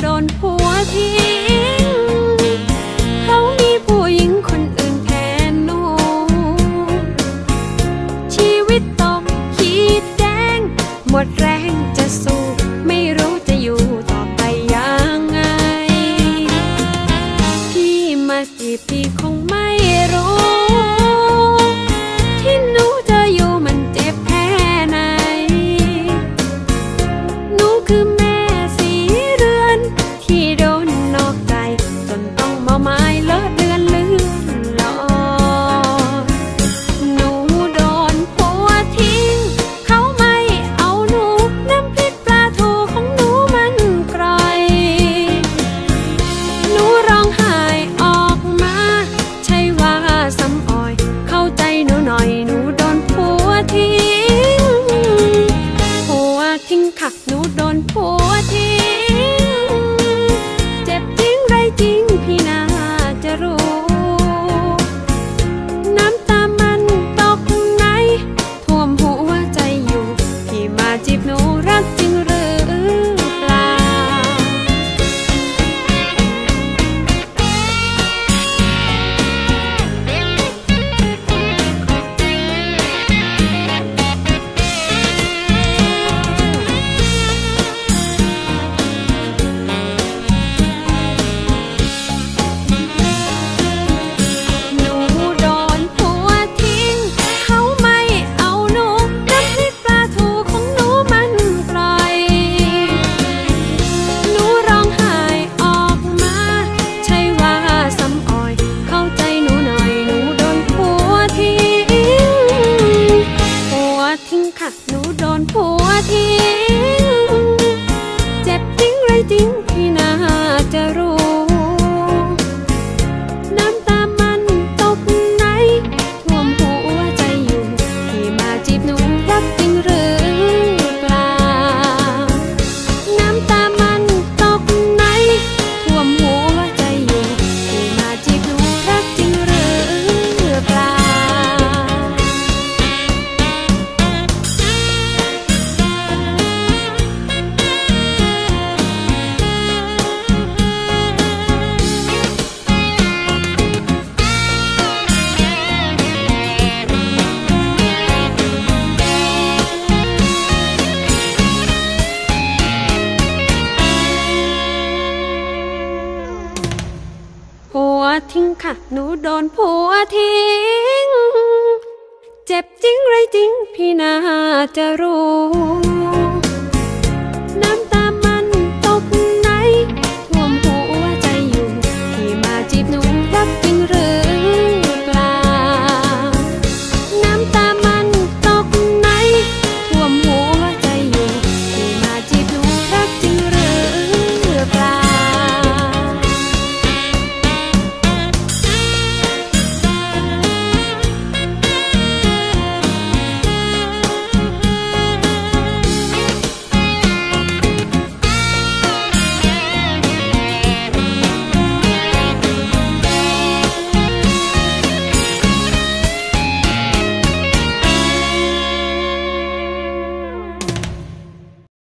โดนผัวทิ้ ทิ้งค่ะ หนูโดนผัวทิ้ง ค่ะ หนูโดนผัวทิ้ง เจ็บจริงไรจริง พี่นาจะรู้